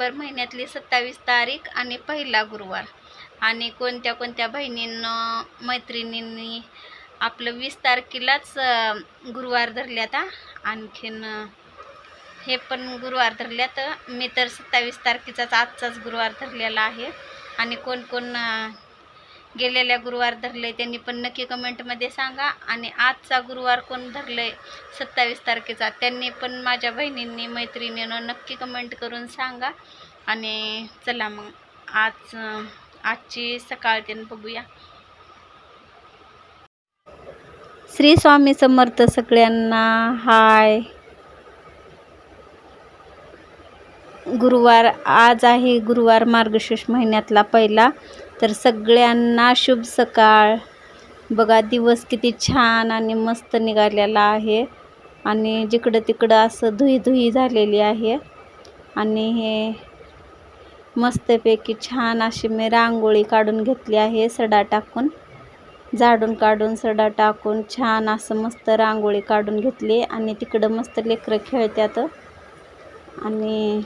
डिसेंबर महिन्यातली सत्तावीस तारीख आणि पहिला गुरुवार. आणि कोणत्या कोणत्या बहिणींनं मैत्रिणींनी आपलं वीस तारखेलाच गुरुवार धरल्यात आणखीन हे पण गुरुवार धरल्यात. मी तर सत्तावीस तारखेचाच आजचाच गुरुवार धरलेला आहे. आणि कोण कोण गेलेल्या गुरुवार धरले त्यांनी पण नक्की कमेंटमध्ये सांगा. आणि आजचा गुरुवार कोण धरले सत्तावीस तारखेचा. त्यांनी पण माझ्या बहिणींनी मैत्रिणीनं नक्की कमेंट करून सांगा. आणि चला मग आज आजची सकाळ त्यानं बघूया. श्री स्वामी समर्थ सगळ्यांना हाय. गुरुवार आज आहे गुरुवार मार्गशीर्ष महिन्यातला पहिला. तर सगळ्यांना शुभ सकाळ. बघा दिवस किती छान आणि मस्त निघालेला आहे. आणि जिकडं तिकडं असं धुई धुई झालेली आहे. आणि हे मस्तपैकी छान अशी मी रांगोळी काढून घेतली आहे सडा टाकून. झाडून काढून सडा टाकून छान असं मस्त रांगोळी काढून घेतली. आणि तिकडं मस्त लेकरं खेळतात. आणि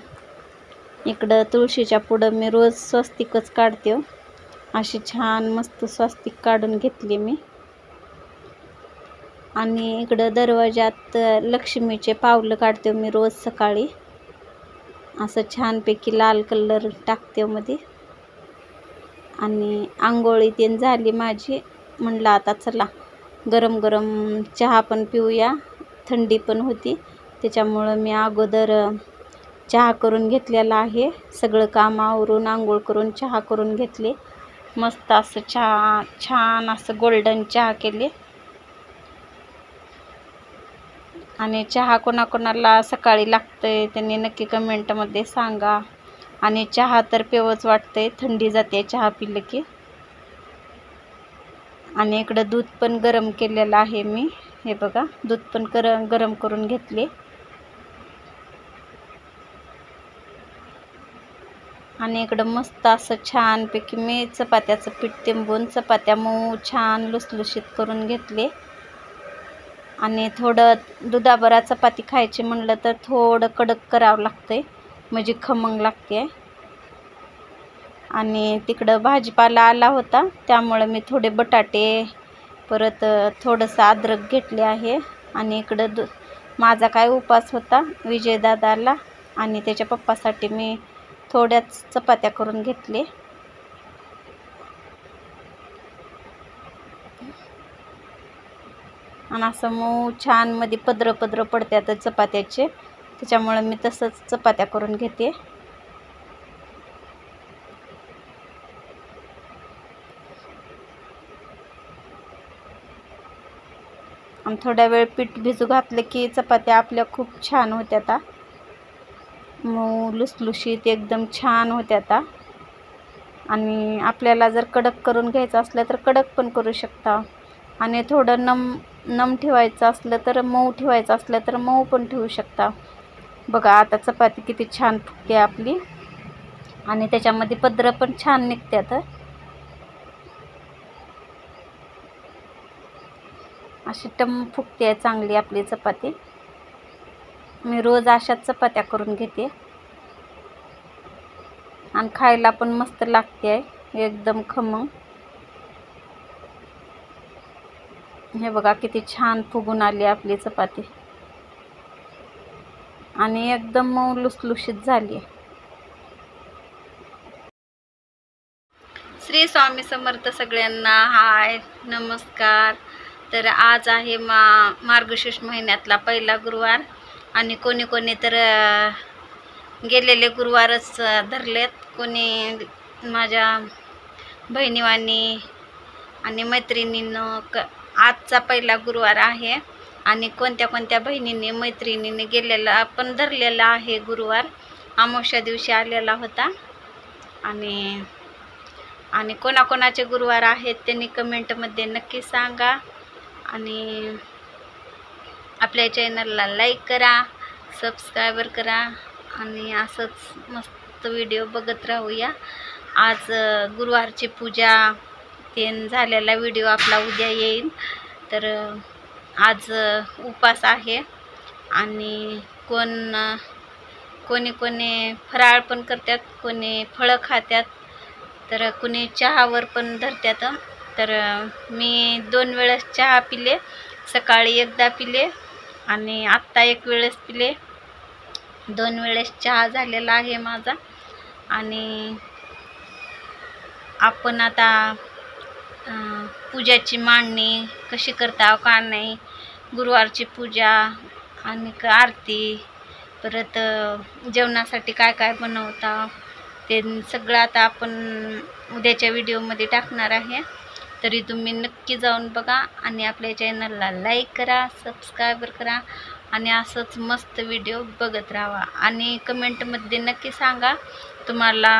इकडं तुळशीच्या पुढं मी रोज स्वस्तिकच काढते हो. अशी छान मस्त स्वस्तिक काढून घेतली मी. आणि इकडं दरवाजात लक्ष्मीचे पावलं काढते हो मी रोज सकाळी. असं छानपैकी लाल कलर टाकते हो मध्ये. आणि आंघोळी तीन झाली माझी. म्हणलं आता चला गरम गरम चहा पण पिऊया. थंडी पण होती. त्याच्यामुळं मी अगोदर चहा करून घेतलेला आहे. सगळं काम आवरून आंघोळ करून चहा करून घेतले. मस्त असं चहा छान असं गोल्डन चहा केले. आणि चहा कोणाकोणाला सकाळी लागतंय त्यांनी नक्की कमेंटमध्ये सांगा. आणि चहा तर पेवच वाटतंय थंडी जाते चहा पिलं की. आणि इकडं दूध पण गरम केलेलं आहे मी. हे बघा दूध पण गरम गरम करून घेतले. आणि इकडं मस्त असं छानपैकी मी चपात्याचं पीठ तिंबून चपात्या मऊ छान लुसलुशीत करून घेतले. आणि थोडं दुधाबरा चपाती खायची म्हणलं तर थोडं कडक करावं लागतंय म्हणजे खमंग लागते आणि तिकडं भाजीपाला आला होता त्यामुळं मी थोडे बटाटे परत थोडंसं अद्रक घेतले आहे. आणि इकडं दु माझा काय उपास होता विजयदादाला आणि त्याच्या पप्पासाठी मी थोड्याच चपात्या करून घेतले. आणि असं मऊ छानमध्ये पदरं पदरं पडतात चपात्याचे. त्याच्यामुळे मी तसंच चपात्या करून घेते. आणि थोड्या वेळ पीठ भिजू घातलं की चपात्या आपल्या खूप छान होत्या आता मऊ लुसलुशीत एकदम छान होत्या आता. आणि आपल्याला जर कडक करून घ्यायचं असलं तर कडक पण करू शकता. आणि थोडं नम नम ठेवायचं असलं तर मऊ ठेवायचं असलं तर मऊ पण ठेवू शकता. बघा आता चपाती किती छान फुगते आपली. आणि त्याच्यामध्ये पदरं पण छान निघतात अशी टम फुगते चांगली आपली चपाती. मी रोज अशाच चपात्या करून घेते. आणि खायला पण मस्त लागते. आहे एकदम खमंग. हे बघा किती छान फुगून आली आपली चपाती. आणि एकदम मऊ लुसलुशीत झाली. श्री स्वामी समर्थ सगळ्यांना हाय नमस्कार. तर आज आहे मा मार्गशीर्ष महिन्यातला पहिला गुरुवार. आणि कोणी कोणी तर गेलेले गुरुवारच धरलेत. कोणी माझ्या बहिणीवानी आणि मैत्रिणीनं क आजचा पहिला गुरुवार आहे. आणि कोणत्या कोणत्या बहिणींनी मैत्रिणीने गेलेला पण धरलेला आहे गुरुवार. अमावस्या दिवशी आलेला होता. आणि आणि कोणाकोणाचे गुरुवार आहेत त्यांनी कमेंटमध्ये नक्की सांगा. आणि आपल्या चॅनलला लाईक करा सबस्क्रायबर करा आणि असंच मस्त व्हिडिओ बघत राहूया. आज गुरुवारची पूजा तेन झालेला व्हिडिओ आपला उद्या येईल तर आज उपास आहे आणि कोण कोणी कोणी फराळ पण करतात कोणी फळं खातात तर कोणी चहावर पण धरतात. तर मी दोन वेळेस चहा पिले सकाळी एकदा पिले आणि आत्ता एक वेळेस पिले. दोन वेळेस चहा झालेला आहे माझा. आणि आपण आता पूजाची मांडणी कशी करता का नाही गुरुवारची पूजा आणि आरती परत जेवणासाठी काय काय बनवता ते सगळं आता आपण उद्याच्या व्हिडिओमध्ये टाकणार आहे. तरी तुम्ही नक्की जाऊन बघा आणि आपल्या चॅनलला लाईक करा सबस्क्राईबर करा आणि असंच मस्त व्हिडिओ बघत राहा. आणि कमेंटमध्ये नक्की सांगा तुम्हाला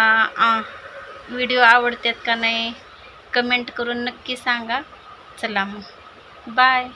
व्हिडिओ आवडतात का नाही? कमेंट करून नक्की सांगा. चला मग. बाय